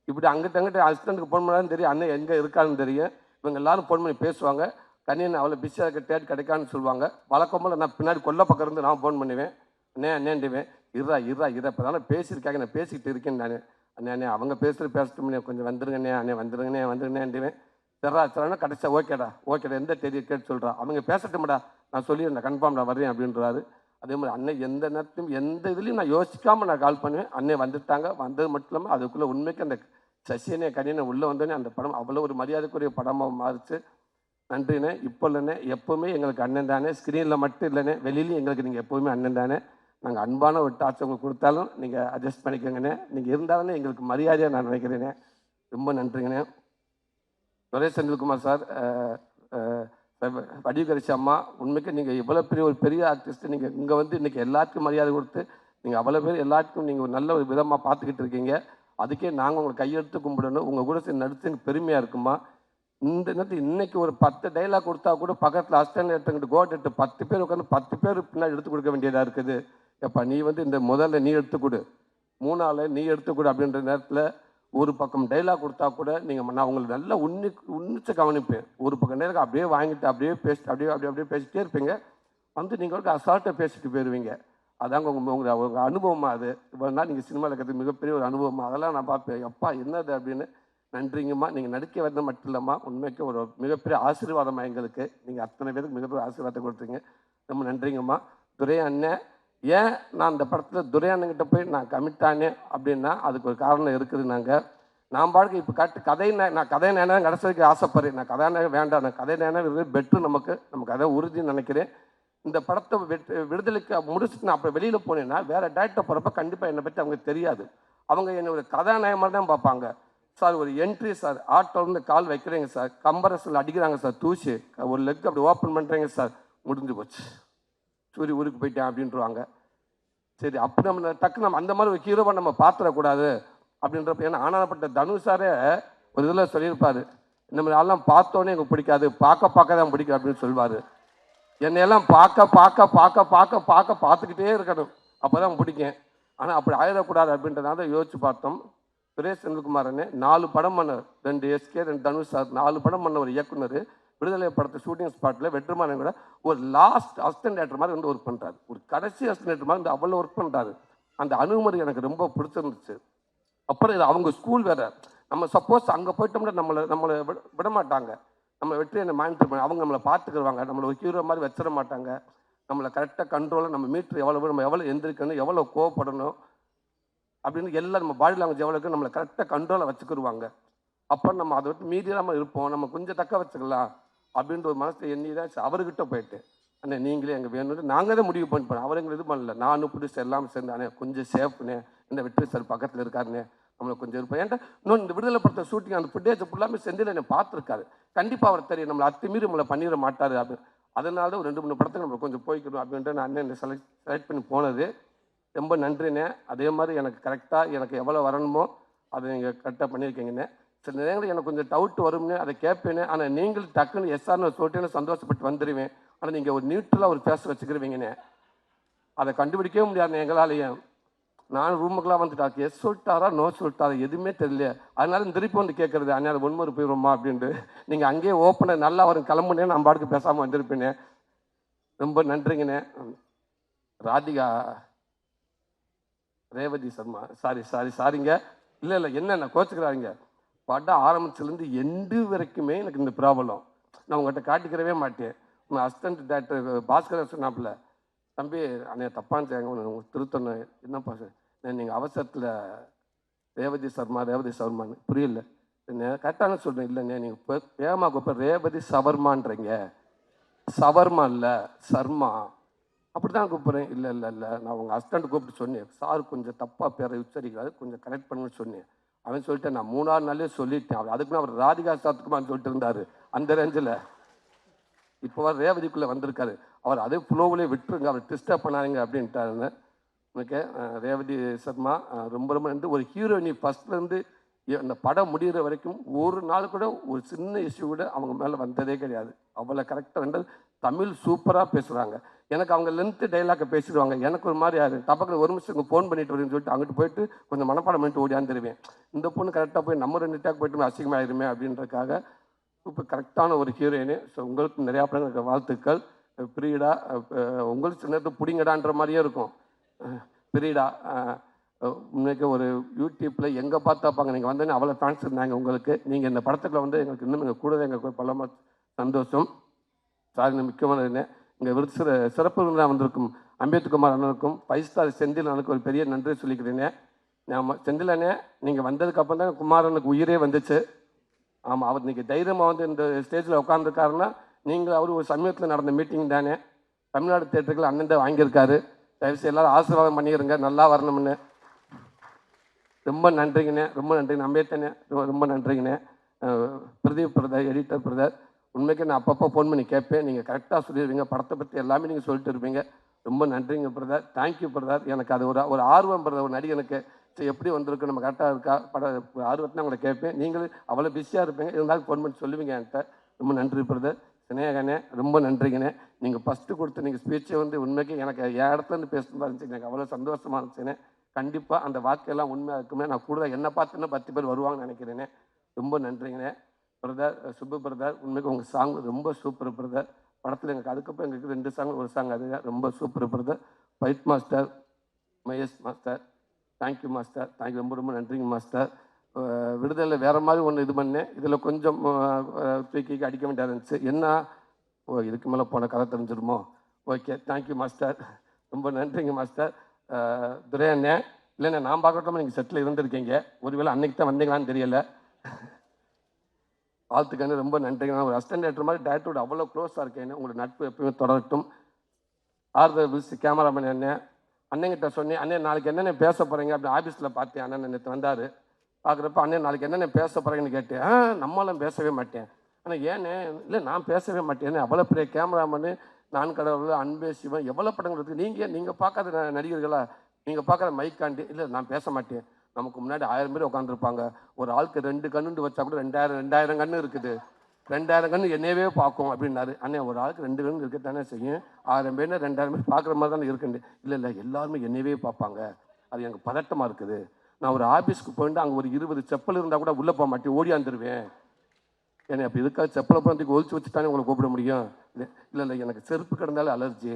இப்படி அங்கிட்ட அங்கிட்ட அசிஸ்டண்ட்டுக்கு ஃபோன் பண்ணாலும் தெரியும் அண்ணன் எங்கே இருக்கான்னு தெரியும். இவங்க எல்லாரும் ஃபோன் பண்ணி பேசுவாங்க. கண்ணியன் அவ்வளோ பிஸியாக இருக்க டேட் கிடைக்கான்னு சொல்லுவாங்க. வழக்கம்போல நான் பின்னாடி கொல்ல பக்கம் இருந்து நான் ஃபோன் பண்ணுவேன். அண்ணே அண்ணேண்டுவேன் இருறா இருறா இதை இப்போ தானே பேசியிருக்காங்க நான் பேசிக்கிட்டு இருக்கேன் நான். அண்ணே அண்ணே அவங்க பேசுகிற பேசட்டும்ண்ணே கொஞ்சம் வந்துருங்கண்ணே அண்ணே வந்துருங்கண்ணே வந்துருங்கண்ணேண்டுவேன் சரிடா சரிடா கடைசியா ஓகேடா ஓகேடா எந்த தேதியை கேட்டு சொல்கிறா அவங்க பேசட்டும்டா நான் சொல்லியிருந்தேன் கன்ஃபார்ம்டா வரேன் அப்படின்றாரு. அதே மாதிரி அண்ணன் எந்த நேரத்தையும் எந்த இதுலையும் நான் யோசிக்காமல் நான் கால் பண்ணுவேன். அண்ணன் வந்துட்டாங்க வந்தது மட்டும் இல்லாமல் அதுக்குள்ளே உண்மைக்கு அந்த சசியனே கனியனை உள்ளே வந்தோடனே அந்த படம் அவ்வளோ ஒரு மரியாதைக்குரிய படமாக மாறிச்சு. நன்றிண்ணே இப்போ இல்லைண்ணே எப்போவுமே எங்களுக்கு அண்ணன் தானே ஸ்க்ரீனில் மட்டும் இல்லைண்ணே வெளியிலையும் எங்களுக்கு நீங்கள் எப்போவுமே அண்ணன் தானே. நாங்கள் அன்பான ஒரு டார்ச் உங்களுக்கு கொடுத்தாலும் நீங்கள் அட்ஜஸ்ட் பண்ணிக்கோங்கண்ணே. நீங்கள் இருந்தாலும் எங்களுக்கு மரியாதையாக நான் நினைக்கிறேனே ரொம்ப நன்றிங்கண்ணே. துரை செந்தில்குமார் சார் வடிவகரிசி அம்மா உண்மைக்கு நீங்கள் இவ்வளோ பெரிய ஒரு பெரிய ஆர்டிஸ்ட் நீங்கள் இங்கே வந்து இன்றைக்கி எல்லாத்துக்கும் மரியாதை கொடுத்து நீங்கள் அவ்வளோ பேர் எல்லாத்துக்கும் நீங்கள் ஒரு நல்ல ஒரு விதமாக பார்த்துக்கிட்டு இருக்கீங்க. அதுக்கே நாங்கள் உங்களை கையெடுத்து கும்பிடணும். உங்கள் கூட சேர்ந்து நடித்து எனக்கு பெருமையாக இருக்குமா? இந்த நேரத்தில் இன்றைக்கி ஒரு பத்து டைலாக் கொடுத்தா கூட பக்கத்தில் அஸ்டன் எடுத்துக்கிட்டு கோட் எடுத்து பத்து பேர் உட்காந்து பத்து பேர் பின்னாடி எடுத்து கொடுக்க வேண்டியதாக இருக்குது. எப்பா நீ வந்து இந்த முதல்ல நீ எடுத்துக்கொடு. மூணாவில் நீ எடுத்துக்கொடு அப்படின்ற நேரத்தில் ஒரு பக்கம் டைலாக் கொடுத்தா கூட நீங்கள் நான் உங்களுக்கு நல்லா உன்னி உன்னிச்சு கவனிப்பேன். ஒரு பக்கம் நேரம் அப்படியே வாங்கிட்டு அப்படியே பேசிட்டு அப்படியே அப்படியே அப்படியே பேசிட்டே இருப்பீங்க. வந்து நீங்கள் ஒரு அசால்ட்டாக பேசிட்டு போயிடுவீங்க அதாங்க உங்கள் உங்கள் உங்கள் அனுபவமாக அது. இவ்வளோ நீங்கள் சினிமாவில் இருக்கிறது மிகப்பெரிய ஒரு அனுபவமாக அதெல்லாம் நான் பார்ப்பேன். எப்பா என்னது அப்படின்னு நன்றிங்கம்மா. நீங்கள் நடிக்க வந்தது மட்டும் இல்லைம்மா. உண்மைக்கு ஒரு மிகப்பெரிய ஆசீர்வாதமாக எங்களுக்கு. நீங்கள் அத்தனை பேருக்கு மிகப்பெரிய ஆசீர்வாதத்தை கொடுத்தீங்க. ரொம்ப நன்றிங்கம்மா. துரை அண்ணன் ஏன் நான் அந்த படத்தில் துரை போய் நான் கமிட் ஆனேன் அப்படின்னா அதுக்கு ஒரு காரணம் இருக்குது நாங்கள் நான் பாட்டுக்கு இப்போ கட்டு கதை நான் கதை நேரம் கடைசிக்கு ஆசைப்படுறேன். நான் கதை நேரம் வேண்டாம். நான் கதை நேரம் பெட்ரு நமக்கு. நமக்கு அதை உறுதின்னு நினைக்கிறேன். இந்த படத்தை வெட் விடுதலைக்கு முடிச்சுட்டு நான் அப்போ வெளியில் போனேன்னா வேறு டேரக்டர் போகிறப்ப கண்டிப்பாக என்னை பற்றி அவங்க தெரியாது. அவங்க என்னோட கதாநாயகமாக தான் பார்ப்பாங்க. சார் ஒரு என்ட்ரி சார். ஆட்டோலேருந்து கால் வைக்கிறீங்க சார். கம்பரஸில் அடிக்கிறாங்க சார். தூசி. ஒரு லெக் அப்படி ஓப்பன் பண்ணுறீங்க சார். முடிஞ்சு போச்சு. சூரிய ஊருக்கு போயிட்டேன் அப்படின்ட்டுருவாங்க சரி அப்படி நம்ம டக்கு நம்ம அந்த மாதிரி ஒரு ஹீரோவை நம்ம பார்த்துடக்கூடாது அப்படின்றப்ப ஏன்னா ஆனாப்பட்ட தனுஷ் சாரே ஒரு இதில் சொல்லியிருப்பார் இந்த மாதிரி எல்லாம் பார்த்தோன்னே எனக்கு பிடிக்காது பார்க்க பார்க்க தான் பிடிக்கும் அப்படின்னு சொல்லுவார். என்னையெல்லாம் பார்க்க பார்க்க பார்க்க பார்க்க பார்க்க பார்த்துக்கிட்டே இருக்கணும் அப்போ தான் பிடிக்கும். ஆனால் அப்படி ஆயிடக்கூடாது அப்படின்றதால யோசிச்சு பார்த்தோம். சுரேஷ் செந்தில்குமாரனே நாலு படம் பண்ண ரெண்டு எஸ்கே ரெண்டு தனுஷ் சார் நாலு படம் பண்ண ஒரு இயக்குனர். விடுதலை படத்தை ஷூட்டிங் ஸ்பாட்டில் வெற்றிமாறன் கூட ஒரு லாஸ்ட் அசிஸ்டன்ட் டேரக்டர் மாதிரி வந்து ஒர்க் பண்ணுறாரு ஒரு கடைசி அசிஸ்டன்ட் டேரக்டர் மாதிரி வந்து அவ்வளோ ஒர்க் பண்ணுறாரு அந்த அணுகுமுறை எனக்கு ரொம்ப பிடிச்சிருந்துச்சு. அப்புறம் இது அவங்க ஸ்கூல் வேறு. நம்ம சப்போஸ் அங்கே போயிட்டோம்னா நம்மளை நம்மளை விட விட மாட்டாங்க நம்ம வெற்றி என்ன மானிட்டர் பண்ண அவங்க நம்மளை பார்த்துக்குருவாங்க. நம்மளை ஒரு ஹீரோ மாதிரி வச்சிட மாட்டாங்க. நம்மளை கரெக்டாக கண்ட்ரோலாக நம்ம மீட்ரு எவ்வளோ நம்ம எவ்வளோ எந்திரிக்கணும் எவ்வளோ கோவப்படணும் அப்படின்னு எல்லாம் நம்ம பாடி லாங்குவேஜ் எவ்வளோக்கு நம்மளை கரெக்டாக கண்ட்ரோலாக வச்சுக்கிடுவாங்க அப்போ நம்ம அதை விட்டு மீறியாமல் இருப்போம். நம்ம கொஞ்சம் தக்க வச்சுக்கலாம். அப்படின்ற ஒரு மனசில் எண்ணி தான் அவர்கிட்ட போயிட்டு அண்ணே நீங்களே எங்கள் வேணும்னு நாங்கள் தான் முடிவு பண்ணிப்போம் அவர் எங்களை இது பண்ணல. நானும் புதுசு எல்லாம் சேர்ந்து அண்ணே கொஞ்சம் சேஃப்னே இந்த வெற்றி சார் பக்கத்தில் இருக்காருண்ணே நம்மளை கொஞ்சம் இருப்போம் ஏன்டா இன்னொன்று இந்த விடுதலை படத்தை ஷூட்டிங் அந்த ஃபுட்டேஜ் ஃபுல்லாமே செந்தில் என்னை பார்த்துருக்காரு. கண்டிப்பாக அவர் தெரியும் நம்மளை அத்துமீறி நம்மளை பண்ணிட மாட்டார் அப்படின்னு அதனால தான் ஒரு ரெண்டு மூணு படத்துக்கு நம்ம கொஞ்சம் போய்க்கணும் அப்படின்ட்டு நான் அண்ணன் செலக்ட் செலக்ட் பண்ணி போனது. ரொம்ப நன்றிண்ணே. அதே மாதிரி எனக்கு கரெக்டாக எனக்கு எவ்வளோ வரணுமோ அதை நீங்கள் கரெக்டாக பண்ணியிருக்கீங்கண்ணே. சில நேரங்களில் எனக்கு கொஞ்சம் டவுட் வரும்னு அதை கேட்பேனே ஆனால் நீங்கள் டக்குன்னு எஸ்ஆர்னு சொல்லிட்டேன்னு சந்தோஷப்பட்டு வந்துடுவேன் ஆனால் நீங்கள் ஒரு நியூட்ரலாக ஒரு பேச வச்சுக்கிருவீங்கண்ணே அதை கண்டுபிடிக்கவே முடியாதுண்ணே எங்களாலேயும். நான் ரூமுக்கெல்லாம் வந்துட்டு எஸ் சொல்லிட்டாரா நோ சொல்லிட்டாரா எதுவுமே தெரியல. அதனால திருப்பி வந்து கேட்குறது அண்ணா ஒன்மொரு போயிடுமா அப்படின்ட்டு. நீங்கள் அங்கேயே ஓப்பனாக நல்லா வரும் கிளம்புனே நான் பாட்டுக்கு பேசாமல் வந்திருப்பேனே ரொம்ப நன்றிங்கண்ணே. ராதிகா ரேவதி சர்மா சாரி சாரி சாரிங்க இல்லை இல்லை என்னென்ன கோச்சுக்கிறாருங்க? படம் ஆரம்பத்துலேருந்து எண்டு வரைக்குமே எனக்கு இந்த ப்ராப்ளம். நான் உங்கள்கிட்ட காட்டிக்கிறவே மாட்டேன். உங்கள் அசிஸ்டன்ட் டேரக்டர் பாஸ்கர் சொன்னாப்புல தம்பி அண்ணே தப்பான்னு செய்யாங்க உங்களுக்கு திருத்தணும். என்னப்பா சார்? நீங்கள் அவசரத்தில் ரேவதி சர்மா ரேவதி சவர்மான்னு. புரியல. கரெக்டான சொல்கிறேன் இல்லைண்ணே நீங்கள் இப்போ வேகமாக கூப்பிட. ரேவதி சவர்மான்றீங்க. சவர்மா இல்லை சர்மா. அப்படி தான் கூப்பிட்றேன். இல்லை இல்லை இல்லை. நான் உங்கள் ஹஸ்பண்ட் கூப்பிட்டு சொன்னேன். சார் கொஞ்சம் தப்பாக பேரை உச்சரிக்கிறாரு. கொஞ்சம் கரெக்ட் பண்ணுன்னு சொன்னேன். அவன் சொல்லிட்டேன் நான் மூணாறு நாளே சொல்லிட்டேன். அவர் அதுக்குன்னு அவர் ராதிகா சாத்துக்குமான்னு சொல்லிட்டு இருந்தார் அந்த ரேஞ்சில் இப்போ வர ரேவதிக்குள்ளே வந்திருக்காரு. அவர் அதே ஃப்ளோவிலே விட்டுருங்க அவர் டிஸ்டர்ப் பண்ணாருங்க அப்படின்ட்டாருன்னு. ஓகே ரேவதி சர்மா ரொம்ப ரொம்ப நன்றி. ஒரு ஹீரோயினி ஃபஸ்ட்லேருந்து அந்த படம் முடிகிற வரைக்கும் ஒரு நாள் கூட ஒரு சின்ன இஷ்யூ கூட அவங்க மேலே வந்ததே கிடையாது. அவ்வளோ கரெக்டாக ரெண்டு தமிழ் சூப்பராக பேசுகிறாங்க எனக்கு அவங்க லென்த்து டைலாக்கை பேசிடுவாங்க. எனக்கு ஒரு மாதிரி யாரு டபக்குன்னு ஒரு நிமிஷம் ஃபோன் பண்ணிட்டு சொல்லிட்டு அங்கிட்டு போயிட்டு கொஞ்சம் மனப்பாடம் பண்ணிட்டு ஓடியாந்துருவேன் இந்த பொண்ணு கரெக்டாக போய் நம்ம ரெண்டு டேக் போயிட்டு அசிங்கமாயிருமே அப்படின்றதுக்காக இப்போ கரெக்டான ஒரு ஹீரோயின் ஸோ உங்களுக்கு நிறையா படங்களுக்கு வாழ்த்துக்கள். பிரீடா உங்களுக்கு சில நேரத்தில் பிடிங்கடான்ற மாதிரியே இருக்கும். பிரீடா இன்னைக்கு ஒரு யூடியூப்பில் எங்கே பார்த்தாப்பாங்க நீங்கள் வந்தோன்னே அவ்வளோ ஃபேன்ஸ் இருந்தாங்க உங்களுக்கு. நீங்கள் இந்த படத்துக்குள்ள வந்து எங்களுக்கு இன்னும் எங்கள் கூட எங்களுக்கு பலமா சந்தோஷம். சாரி முக்கியமான இங்கே விருது சிற சிறப்பு விருந்தினராக வந்திருக்கும் அம்பேத்குமார் அண்ணனுக்கும் ஃபைவ் ஸ்டார் செந்தில் அண்ணனுக்கு ஒரு பெரிய நன்றி சொல்லிக்கிறேனே ஆமாம் செந்தில் அண்ணே நீங்கள் வந்ததுக்கப்புறம் தான் குமாரனுக்கு உயிரே வந்துச்சு. ஆமாம் அவர் இன்றைக்கி தைரியமாக வந்து இந்த ஸ்டேஜில் உட்காந்துருக்காருன்னா நீங்கள் அவர் ஒரு சமயத்தில் நடந்த மீட்டிங் தானே. தமிழ்நாடு தேட்டருக்குள்ள அண்ணன் தான் வாங்கியிருக்காரு. தயவுசெய்து எல்லாரும் ஆசீர்வாதம் பண்ணிடுங்க நல்லா வரணும்னு. ரொம்ப நன்றிங்கண்ணே ரொம்ப நன்றிங்க. அம்பேத்தண்ணே ரொம்ப நன்றிங்கண்ணே. பிரதீப் பிரதர் எடிட்டர் பிரதர் உண்மைக்கு நான் அப்பப்போ ஃபோன் பண்ணி கேட்பேன். நீங்கள் கரெக்டாக சொல்லிடுவீங்க. படத்தை பற்றி எல்லாமே நீங்கள் சொல்லிட்டு இருப்பீங்க. ரொம்ப நன்றிங்க பிரதர் தேங்க்யூ பிரதர் எனக்கு அது ஒரு ஒரு ஆர்வம் பிரதர் ஒரு நடிகனுக்கு சரி எப்படி வந்திருக்கு? நம்ம கரெக்டாக இருக்கா? பட ஆர்வத்தை உங்களை கேட்பேன். நீங்களும் அவ்வளோ பிஸியாக இருப்பீங்க. இருந்தாலும் ஃபோன் பண்ணி சொல்லுவீங்க என்கிட்ட. ரொம்ப நன்றி பிரதர் சினேகனே ரொம்ப நன்றிங்கண்ணே நீங்கள் ஃபஸ்ட்டு கொடுத்த நீங்கள் ஸ்பீச்சை வந்து உண்மைக்கு எனக்கு என் இடத்துலேருந்து பேசுகிறதா இருந்துச்சு எனக்கு அவ்வளோ சந்தோஷமாக இருந்துச்சுண்ணே கண்டிப்பாக அந்த வாக்கெல்லாம் உண்மையாக இருக்குமே. நான் கூட என்னை பார்த்து இன்னும் பத்து பேர் வருவாங்கன்னு நினைக்கிறேனே. ரொம்ப நன்றிங்கண்ணே பிரதர் சுப்பு பிரதர் உண்மைக்கு உங்கள் சாங் ரொம்ப சூப்பர் பிரதர் படத்தில் எனக்கு அதுக்கப்புறம் எங்களுக்கு ரெண்டு சாங் ஒரு சாங் அது ரொம்ப super brother fight master Mahesh master thank you master thank you ரொம்ப ரொம்ப நன்றிங்க மாஸ்டர் அஹ் விடுதலை வேறு மாதிரி ஒன்று இது பண்ணேன். இதில் கொஞ்சம் தூக்கி அடிக்க வேண்டியதாக இருந்துச்சு. என்ன? ஓ இதுக்கு மேலே போன கதை தெரிஞ்சிருமோ? ஓகே தேங்க்யூ மாஸ்டர் ரொம்ப நன்றிங்க மாஸ்டர் துரை அண்ணே இல்லைண்ணே நான் பார்க்கட்டும் நீங்கள் செட்டில் இருந்திருக்கீங்க. ஒருவேளை அன்னைக்கு தான் வந்தீங்களான்னு தெரியலை. வாழ்த்துக்கான ரொம்ப நன்றி நான் ஒரு அஸ்டன் டேரக்டர் மாதிரி டேரக்டரோட அவ்வளோ க்ளோஸாக இருக்கேன் உங்களோட நட்பு எப்பயுமே தொடரட்டும். ஆறுதல் விசி கேமராமேன் அண்ணன் அண்ணங்கிட்ட சொன்னேன் அண்ணன் நாளைக்கு என்னென்ன பேச போகிறீங்க அப்படி ஆஃபீஸில் பார்த்தேன் அண்ணன் நேற்று வந்தார். பார்க்குறப்ப அண்ணன் நாளைக்கு என்னென்ன பேச போகிறீங்கன்னு கேட்டேன். ஆ நம்மளாம் பேசவே மாட்டேன். ஆனால் ஏன்னு? இல்லை நான் பேசவே மாட்டேன். அவ்வளோ பெரிய கேமராமேனு நான் கடவுள் அன்பே சிவன் எவ்வளோ படங்கள் இருக்குது நீங்கள் நீங்கள் பார்க்காத நடிகர்களா? நீங்கள் பார்க்குற மைக்காண்டி இல்லை நான் பேச மாட்டேன். நமக்கு முன்னாடி ஆயிரம் பேர் உட்காந்துருப்பாங்க ஒரு ஆளுக்கு ரெண்டு கண்ணுண்டு வச்சா கூட ரெண்டாயிரம் ரெண்டாயிரம் கண்ணு இருக்குது. ரெண்டாயிரம் கண்ணு என்னையவே பார்க்கும் அப்படின்னாரு. அண்ணே ஒரு ஆளுக்கு ரெண்டு கண்ணு இருக்கத்தானே செய்யும்? ஆயிரம் பேர்னா ரெண்டாயிரம் பேர் பார்க்குற மாதிரி தானே இருக்குண்டு. இல்லை இல்லை எல்லாருமே என்னையவே பார்ப்பாங்க. அது எனக்கு பதட்டமாக இருக்குது. நான் ஒரு ஆஃபீஸ்க்கு போயிட்டு அங்கே ஒரு இருபது செப்பல் இருந்தால் கூட உள்ளே போக மாட்டேன். ஓடியாந்துருவேன் ஏன்னா அப்போ இதுக்காக செப்பலை போகிறதுக்கு ஒழிச்சு வச்சுட்டானே உங்களை கூப்பிட முடியும்? இல்லை இல்லை இல்லை எனக்கு செருப்பு கிடந்தாலும் அலர்ஜி.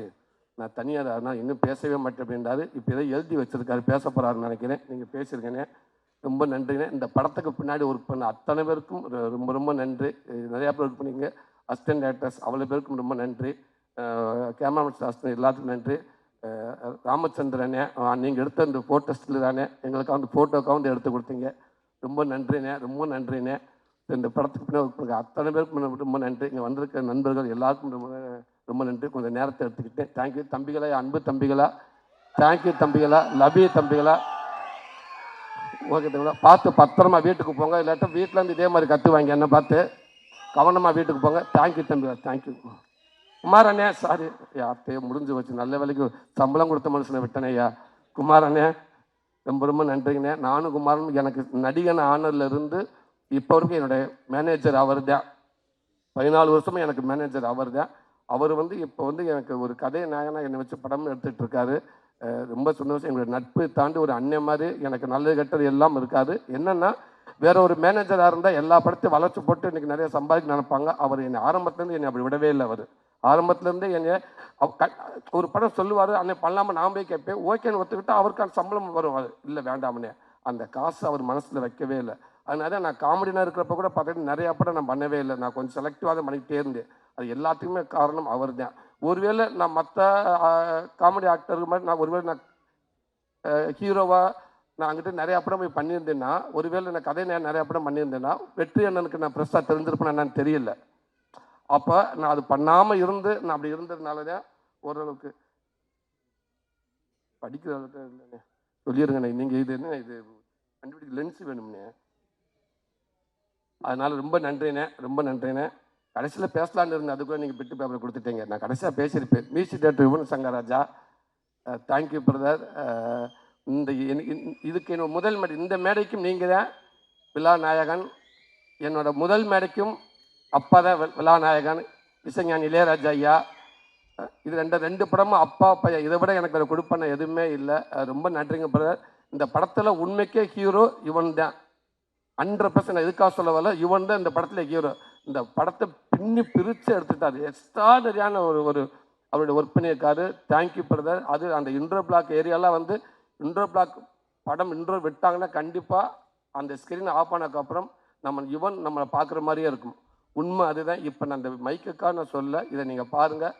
நான் தனியாக நான் இன்னும் பேசவே மாட்டேன் அப்படின்றாரு. இப்போ ஏதோ எழுதி வச்சிருக்காரு பேச போகிறாருன்னு நினைக்கிறேன். நீங்கள் பேசியிருக்கேனே ரொம்ப நன்றிண்ணே இந்த படத்துக்கு பின்னாடி ஒர்க் பண்ண அத்தனை பேருக்கும் ரொம்ப ரொம்ப நன்றி. நிறையா பேர் ஒர்க் பண்ணீங்க. அசிஸ்டன்ட் டேரக்டர்ஸ் அவ்வளோ பேருக்கும் ரொம்ப நன்றி. கேமராமேன் சாஸ்திரம் எல்லாத்துக்கும் நன்றி. ராமச்சந்திரனே நீங்கள் எடுத்த இந்த ஃபோட்டோஸ்டில் தானே. எங்களுக்கு வந்து ஃபோட்டோக்காக வந்து எடுத்து கொடுத்தீங்க. ரொம்ப நன்றிண்ணே ரொம்ப நன்றிண்ணே இந்த படத்துக்கு பின்னாடி ஒர்க் பண்ணுங்க அத்தனை பேருக்கும் ரொம்ப நன்றி. இங்கே வந்திருக்க நண்பர்கள் எல்லாருக்கும் ரொம்ப ரொம்ப நன்றி. கொஞ்சம் நேரத்தை எடுத்துக்கிட்டேன் தேங்க்யூ தம்பிகளா அன்பு தம்பிகளா தேங்க்யூ தம்பிகளா லவ் தம்பிகளா. ஓகே தம்பிங்களா பார்த்து பத்திரமா வீட்டுக்கு போங்க. இல்லாட்டா வீட்டிலேருந்து இதே மாதிரி கற்றுவாங்க என்ன பார்த்து. கவனமாக வீட்டுக்கு போங்க. தேங்க்யூ தம்பிகளா தேங்க்யூ குமாரண்ணே சாரி யார்த்தையே முடிஞ்சு வச்சு நல்ல வேலைக்கு சம்பளம் கொடுத்த மனுஷனை விட்டனே குமாரண்ணே ரொம்ப ரொம்ப நன்றிங்கண்ணே. நானும் குமாரன் எனக்கு நடிகன் ஆனர்லேருந்து இப்போ வரைக்கும் என்னுடைய மேனேஜர் அவர் தான் பதினாலு வருஷமும் எனக்கு மேனேஜர் அவர் தான் அவர் வந்து இப்போ வந்து எனக்கு ஒரு கதை நாயனா என்னை வச்சு படம் எடுத்துகிட்டு இருக்காரு ரொம்ப சந்தோஷம். எங்களுடைய நட்பு தாண்டி ஒரு அண்ணன் மாதிரி எனக்கு நல்லது கெட்டது எல்லாம் இருக்காது. என்னென்னா வேற ஒரு மேனேஜராக இருந்தால் எல்லா படத்தையும் வளர்ச்சி போட்டு இன்றைக்கி நிறைய சம்பாதிக்க நினைப்பாங்க. அவர் என்னை ஆரம்பத்துலேருந்து என்னை அப்படி விடவே இல்லை அவர். ஆரம்பத்துலேருந்து என்னை க- ஒரு படம் சொல்லுவார் அன்னை பண்ணலாமல் நான் போய் கேட்பேன். ஓகேன்னு ஒத்துக்கிட்டு அவருக்கான சம்பளம் வரும். அது இல்லை வேண்டாமனே அந்த காசு அவர் மனசில் வைக்கவே இல்லை. அதனால நான் காமெடினா இருக்கிறப்ப கூட பார்த்துட்டு நிறையா படம் நான் பண்ணவே இல்லை. நான் கொஞ்சம் செலக்டிவாக தான் பண்ணிக்கிட்டே இருந்தேன். அது எல்லாத்துக்குமே காரணம் அவர் தான் ஒருவேளை நான் மற்ற காமெடி ஆக்டர் மாதிரி நான் ஒருவேளை நான் ஹீரோவாக நான் அங்கிட்ட நிறைய படம் போய் பண்ணியிருந்தேன்னா ஒருவேளை நான் கதை நான் நிறைய படம் பண்ணியிருந்தேன்னா வெற்றி அண்ணனுக்கு நான் பெருசாக தெரிஞ்சிருப்பேன் என்னன்னு தெரியல. அப்போ நான் அது பண்ணாமல் இருந்து நான் அப்படி இருந்ததுனால தான் ஓரளவுக்கு படிக்கிற அளவுக்கு இல்லைண்ணே. சொல்லிடுங்கண்ணே நீங்கள் இது என்ன இது கண்டுபிடிக்க லென்ஸ் வேணும்ண்ணே. அதனால் ரொம்ப நன்றிண்ணே ரொம்ப நன்றிண்ணே. கடைசியில் பேசலான்னு இருந்தேன். அதுக்குள்ளே நீங்கள் பிட்டு பேப்பர் கொடுத்துட்டீங்க. நான் கடைசியாக பேசியிருப்பேன். Music director Yuvan Shankar Raja. Thank you brother இந்த இதுக்கு என்னோட முதல் மேடை இந்த மேடைக்கும் நீங்கள் தான் விழா நாயகன் என்னோட முதல் மேடைக்கும் அப்பா தான் வி- விழா நாயகன் இசைஞானி இளையராஜா ஐயா. இது ரெண்டு ரெண்டு படமும் அப்பா அப்பா இதை விட எனக்கு ஒரு கொடுப்பன எதுவுமே இல்லை. ரொம்ப நன்றிங்க பிரதர் இந்த படத்தில் உண்மைக்கே ஹீரோ இவன் தான். ஹண்ட்ரட் பர்சன்ட் எதுக்காக சொல்ல வரல? இவன் தான் இந்த படத்தில் ஹீரோ இந்த படத்தை பின்னி பிரித்து எடுத்துட்டார் எக்ஸ்ட்ராடரியான ஒரு ஒரு அவருடைய ஒர்க் பண்ணியிருக்காரு தேங்க்யூ பிரதர் அது அந்த இன்ட்ரோ பிளாக் ஏரியாலாம் வந்து இன்ட்ரோ பிளாக் படம் இன்ட்ரோ விட்டாங்கன்னா கண்டிப்பாக அந்த ஸ்க்ரீன் ஆஃப் ஆனதுக்கப்புறம் நம்ம யுவன் நம்மளை பார்க்குற மாதிரியே இருக்கும். உண்மை அதுதான். இப்போ நான் அந்த மைக்குக்காக நான் சொல்ல இதை நீங்கள் பாருங்கள்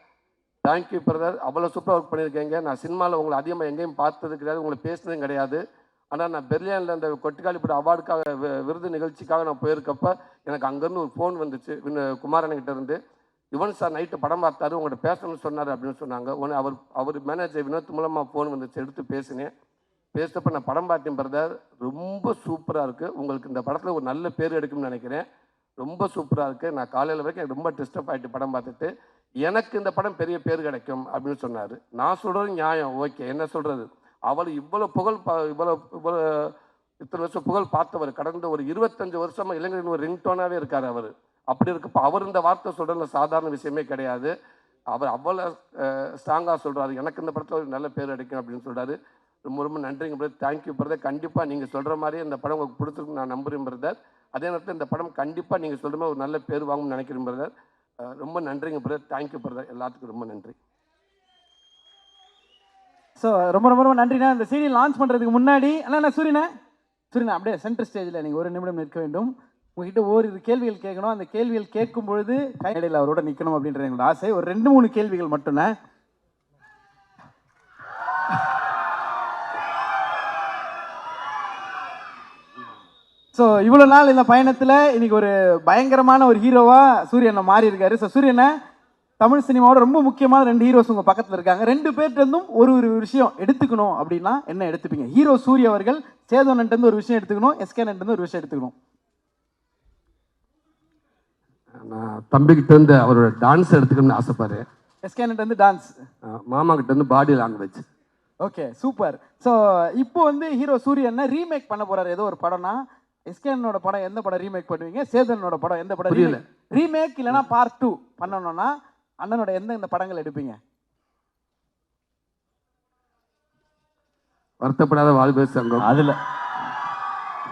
தேங்க்யூ பிரதர் அவ்வளோ சூப்பராக ஒர்க் பண்ணியிருக்கீங்க. நான் சினிமாவில் உங்களை அதிகமாக எங்கேயும் பார்த்தது கிடையாது. உங்களை பேசுனதும் கிடையாது. ஆனால் நான் பெர்லியானில் அந்த கொட்டுக்காளிப்பட அவார்டுக்காக விருது நிகழ்ச்சிக்காக நான் போயிருக்கப்ப எனக்கு அங்கேருந்து ஒரு ஃபோன் வந்துச்சு. வினு- குமாரன்கிட்ட இருந்து யுவன் சார் நைட்டு படம் பார்த்தாரு உங்கள்கிட்ட பேசணும்னு சொன்னார் அப்படின்னு சொன்னாங்க. உடனே அவர் அவர் மேனேஜர் வினோத் மூலமாக ஃபோன் வந்துச்சு எடுத்து பேசினேன். பேசுகிறப்ப நான் படம் பார்த்தேன் பிரதர் ரொம்ப சூப்பராக இருக்குது உங்களுக்கு இந்த படத்தில் ஒரு நல்ல பேர் எடுக்கும்னு நினைக்கிறேன். ரொம்ப சூப்பராக இருக்குது நான் காலையில் வரைக்கும் எனக்கு ரொம்ப டிஸ்டர்ப் ஆகிட்டு படம் பார்த்துட்டு எனக்கு இந்த படம் பெரிய பேர் கிடைக்கும் அப்படின்னு சொன்னார். நான் சொல்கிறது நியாயம். ஓகே. என்ன சொல்கிறது அவள் இவ்வளோ புகழ் பா இவ்வளோ இவ்வளோ இத்தனை வருஷம் புகழ் பார்த்தவர். கடந்த ஒரு இருபத்தஞ்சு வருஷமா இளைஞரின் ஒரு ரிங்டோனாகவே இருக்கார் அவர். அப்படி இருக்கப்போ அவர் இந்த வார்த்தை சொல்கிறதுல சாதாரண விஷயமே கிடையாது. அவர் அவ்வளோ ஸ்ட்ராங்காக சொல்கிறாரு எனக்கு இந்த படத்தில் ஒரு நல்ல பேர் அடிக்கணும் அப்படின்னு சொல்கிறாரு ரொம்ப ரொம்ப நன்றிங்க பிரதர் தேங்க்யூ பிரதர் கண்டிப்பாக நீங்கள் சொல்கிற மாதிரியே இந்த படம் உங்களுக்கு பிடிச்சிருக்கு நான் நம்புகிறேன் பிரதர் அதே நேரத்தில் இந்த படம் கண்டிப்பாக நீங்கள் சொல்கிற மாதிரி ஒரு நல்ல பேர் வாங்கும்னு நினைக்கிறேன் பிரதர் ரொம்ப நன்றிங்க பிரதர் தேங்க்யூ பிரதர் எல்லாத்துக்கும் ரொம்ப நன்றி. ஸோ ரொம்ப ரொம்ப ரொம்ப நன்றிண்ணா. இந்த சீரியல் லான்ச் பண்ணுறதுக்கு முன்னாடி அண்ணா சூரியண்ணே சூரியண்ணா அப்படியே சென்டர் ஸ்டேஜில் நீங்கள் ஒரு நிமிடம் நிற்க வேண்டும். உங்ககிட்ட ஓரிரு கேள்விகள் கேட்கணும். அந்த கேள்விகள் கேட்கும் பொழுது கைநடையில் அவரோட நிற்கணும் அப்படின்ற எங்களோட ஆசை. ஒரு ரெண்டு மூணு கேள்விகள் மட்டும்ண்ணே. ஸோ இவ்வளோ நாள் இந்த பயணத்தில் இன்னைக்கு ஒரு பயங்கரமான ஒரு ஹீரோவாக சூரியனை மாறி இருக்காரு ஸோ சூரியனை தமிழ் சினிமாவோட ரொம்ப முக்கியமான ரெண்டு ஹீரோஸ் உங்கள் பக்கத்தில் இருக்காங்க. ரெண்டு பேர்ட்டேருந்தும் ஒரு ஒரு விஷயம் எடுத்துக்கணும் அப்படின்னா என்ன எடுத்துப்பீங்க? ஹீரோ சூரிய அவர்கள் சேதோனன்ட்டு ஒரு விஷயம் எடுத்துக்கணும் எஸ்கேனன்ட்டு ஒரு விஷயம் எடுத்துக்கணும். நான் தம்பிக்கிட்ட இருந்து அவரோட டான்ஸ் எடுத்துக்கணும்னு ஆசைப்பாரு. எஸ்கேனன்ட் வந்து டான்ஸ் மாமா கிட்ட இருந்து body language okay super so இப்போ வந்து ஹீரோ சூரியனை ரீமேக் பண்ண போறாரு. ஏதோ ஒரு படம்னா எஸ்கேனோட படம் எந்த படம் ரீமேக் பண்ணுவீங்க? சேதனோட படம் எந்த படம். ரீமேக் இல்லைனா பார்ட் டூ பண்ணணும்னா அண்ணனோட எந்த இந்த படங்கள் எடுப்பீங்க? வருத்தப்படாத வாழ்வே சங்கம். அதுல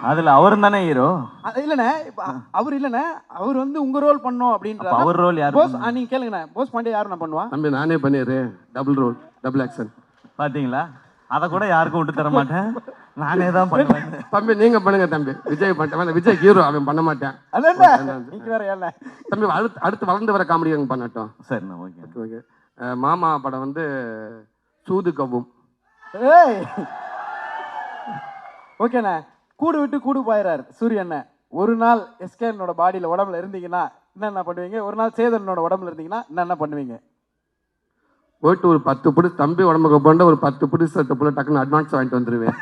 அதுல அவரும் தானே ஹீரோ அது இல்லண்ணே இப்ப அவர் இல்லண்ணே அவர் வந்து உங்க ரோல் பண்ணோம் அப்படின்ற அவர் ரோல் யார் போஸ் நீங்க கேளுங்கண்ணே போஸ் பாண்டியா யாரும் நான் பண்ணுவா? தம்பி நானே பண்ணிடுறேன். டபுள் ரோல் டபுள் ஆக்ஷன் பாத்தீங்களா? அத கூட யாருக்கும் விட்டு தர மாட்டேன். நானே தான் பண்ணுவேன். தம்பி நீங்க பண்ணுங்க தம்பி. விஜய் பண்ணிட்டேன் விஜய் ஹீரோ அவன் பண்ண மாட்டேன். வேற ஏன்ல தம்பி அடுத்து அடுத்து வளர்ந்து வர காமெடி எனக்கு பண்ணட்டும். சரிண்ணா ஓகே. ஓகே மாமா படம் வந்து சூது கவ்வும். ஏய்! ஓகேண்ணே. கூடு விட்டு கூடு போயிடுறாரு சூரியண்ணே. ஒரு நாள் எஸ்கேனோட பாடியில உடம்புல இருந்தீங்கன்னா என்னென்ன பண்ணுவீங்க? ஒரு நாள் சேதனோட உடம்புல இருந்தீங்கன்னா என்னென்ன பண்ணுவீங்க? போயிட்டு ஒரு பத்து பிடி தம்பி உடம்புக்கு போண்ட ஒரு பத்து பிடி சட்டை போல டக்குன்னு அட்வான்ஸ் வாங்கிட்டு வந்துடுவேன்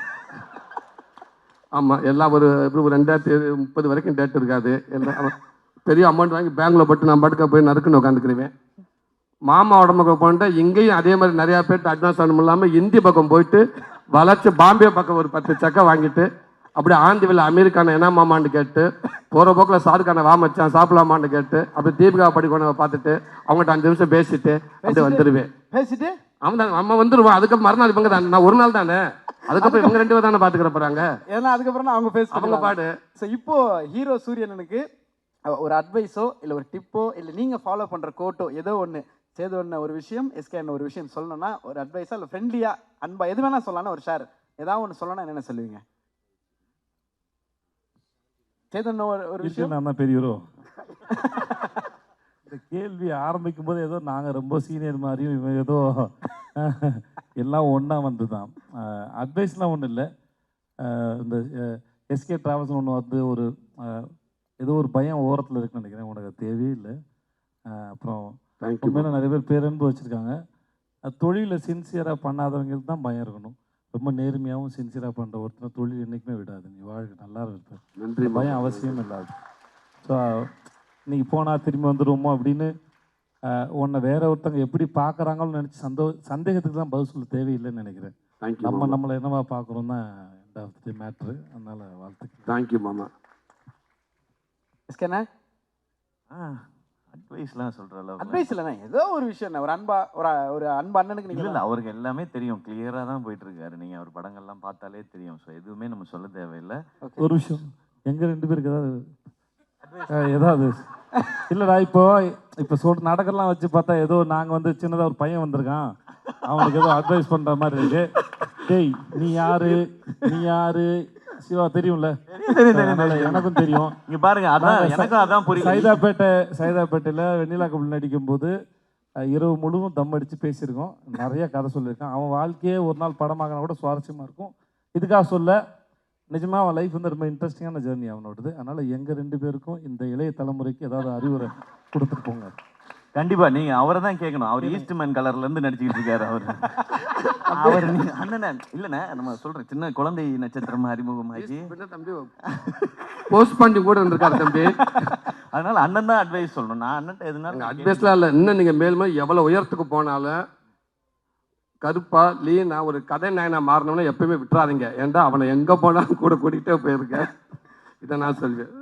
ஆமாம் எல்லாம் ஒரு எப்படி ஒரு ரெண்டாயிரத்தி முப்பது வரைக்கும் டேட் இருக்காது. எல்லாம் அவன் பெரிய அமௌண்ட் வாங்கி பேங்க்ல போட்டு நான் படுக்க போய் நறுக்குன்னு உட்காந்துக்கிடுவேன் மாமா உடம்புக்கு போண்ட இங்கேயும் அதே மாதிரி நிறையா பேர்ட்டு அட்வான்ஸ் ஆகணும் இல்லாமல் இந்தி பக்கம் போயிட்டு வளைச்சு பாம்பே பக்கம் ஒரு பத்து சக்கை வாங்கிட்டு அப்படியே ஆந்திவில் அமெரிக்கான என்ன மாமான்னு கேட்டு போகிற போக்கில் ஷாருக்கான வா மச்சான் சாப்பிடலாமான்னு கேட்டு அப்படி தீபிகா படிக்கணும் பார்த்துட்டு அவங்ககிட்ட அஞ்சு நிமிஷம் பேசிட்டு அப்படியே வந்துடுவேன் பேசிட்டு? அவன் தான் அம்மா வந்துருவான். அதுக்கப்புறம் மறுநாள் இவங்க தான். நான் ஒரு நாள் தானே? அதுக்கப்புறம் இவங்க ரெண்டு தானே பார்த்துக்கிற போறாங்க? ஏன்னா அதுக்கப்புறம் அவங்க பேச அவங்க பாடு. ஸோ இப்போ ஹீரோ சூரியனனுக்கு ஒரு அட்வைஸோ இல்லை ஒரு டிப்போ இல்லை நீங்கள் ஃபாலோ பண்ணுற கோட்டோ ஏதோ ஒன்று சேது ஒன்று ஒரு விஷயம் எஸ்கே ஒரு விஷயம் சொல்லணும்னா ஒரு அட்வைஸா இல்லை ஃப்ரெண்ட்லியாக அன்பா எது வேணால் சொல்லலாம் ஒரு ஷேர் ஏதாவது ஒன்று சொல்லணும்னா என்னென்ன சொல்லுவீங்க? சேதன் ஒரு ஒரு விஷயம். நான் தான் பெரியவரோ? இந்த கேள்வி ஆரம்பிக்கும் போது ஏதோ நாங்கள் ரொம்ப சீனியர் மாதிரியும் இவன் ஏதோ எல்லாம் ஒன்றா வந்து தான் அட்வைஸ்லாம் ஒன்றும் இல்லை. இந்த எஸ்கே ட்ராவல்ஸ் ஒன்று வந்து ஒரு ஏதோ ஒரு பயம் ஓரத்தில் இருக்குன்னு நினைக்கிறேன். உனக்கு தேவையே இல்லை. அப்புறம் உண்மையில நிறைய பேர் பேரன்பு வச்சுருக்காங்க. தொழிலில் சின்சியராக பண்ணாதவங்களுக்கு தான் பயம் இருக்கணும். ரொம்ப நேர்மையாகவும் சின்சியராக பண்ணுற ஒருத்தர் தொழில் என்றைக்குமே விடாது. நீ வாழ்க்கை நல்லா இருப்ப. நன்றி பயம் அவசியம் இல்லாது. ஸோ இன்னைக்கு போனால் திரும்பி வந்துடுவோமோ அப்படின்னு உன்னை வேற ஒருத்தவங்க எப்படி பார்க்குறாங்கன்னு நினச்சி சந்தோ சந்தேகத்துக்கு தான் பதில் சொல்ல தேவையில்லைன்னு நினைக்கிறேன். தேங்க்யூ நம்ம மாமா நம்மளை என்னவா பார்க்குறோம் தான் எண்ட் ஆஃப் தி மேட்ரு அதனால் வாழ்த்துக்கள். தேங்க்யூ மாமா எஸ்கேண்ணே அட்வைஸ்லாம் சொல்ற அளவுக்கு. அட்வைஸ் இல்லைண்ணே ஏதோ ஒரு விஷயம் ஒரு அன்பா ஒரு ஒரு அன்பு அண்ணனுக்கு இல்ல இல்ல நீங்கள் அவருக்கு எல்லாமே தெரியும். கிளியரா தான் போயிட்டு இருக்காரு நீங்க அவர் படங்கள்லாம் பார்த்தாலே தெரியும். ஸோ எதுவுமே நம்ம சொல்ல தேவையில்லை. ஒரு விஷயம் எங்கள் ரெண்டு பேருக்கு ஏதாவது ஏதாவது. இல்லைடா இப்போ இப்போ சொல் நடக்கலாம் வச்சு பார்த்தா ஏதோ நாங்கள் வந்து சின்னதாக ஒரு பையன் வந்திருக்கான். அவனுக்கு ஏதோ அட்வைஸ் பண்ணுற மாதிரி இருக்கு. டேய் நீ யாரு? நீ யாரு? சிவா தெரியும்ல? எனக்கும் தெரியும். இங்க பாருங்க அதான் எனக்கும் அதான் புரியல சைதாப்பேட்டை சைதாப்பேட்டையில் வெண்ணிலா கபில் நடிக்கும்போது அஹ், இரவு முழுவதும் தம் அடித்து பேசியிருக்கோம். நிறைய கதை சொல்லியிருக்கான். அவன் வாழ்க்கையே ஒரு நாள் படமாக்கினா கூட சுவாரஸ்யமாக இருக்கும். இதுக்காக சொல்ல நிஜமாக அவன் லைஃப் வந்து ரொம்ப இன்ட்ரெஸ்டிங்கான ஜேர்னி அவனோடது அதனால் எங்கள் ரெண்டு பேருக்கும் இந்த இளைய தலைமுறைக்கு ஏதாவது அறிவுரை கொடுத்துட்டு போங்க. கண்டிப்பா நீங்க அவரை தான் கேட்கணும். அவர் ஈஸ்ட் மேன் கலர்ல இருந்து நடிச்சுக்கிட்டு இருக்காரு அவர். அவர் நீங்க அண்ணனே இல்லண்ணே நம்ம சொல்றேன் சின்ன குழந்தை நட்சத்திரமா அறிமுகமாகி. தம்பி போஸ்ட் பண்ணி கூட இருந்திருக்காரு தம்பி. அதனால அண்ணன் தான் அட்வைஸ் சொல்லணும். நான் அண்ணன் எதுனாலும் அட்வைஸ்லாம் இல்லை. இன்னும் நீங்கள் மேலுமே எவ்வளோ உயரத்துக்கு போனாலும் கருப்பா லீ நான் ஒரு கதை நாயனா மாறணும்னு எப்பயுமே விட்டுறாதீங்க. ஏன்டா அவனை எங்கே போனாலும் கூட கூட்டிகிட்டே போயிருக்கேன் இதை நான் சொல்வேன்.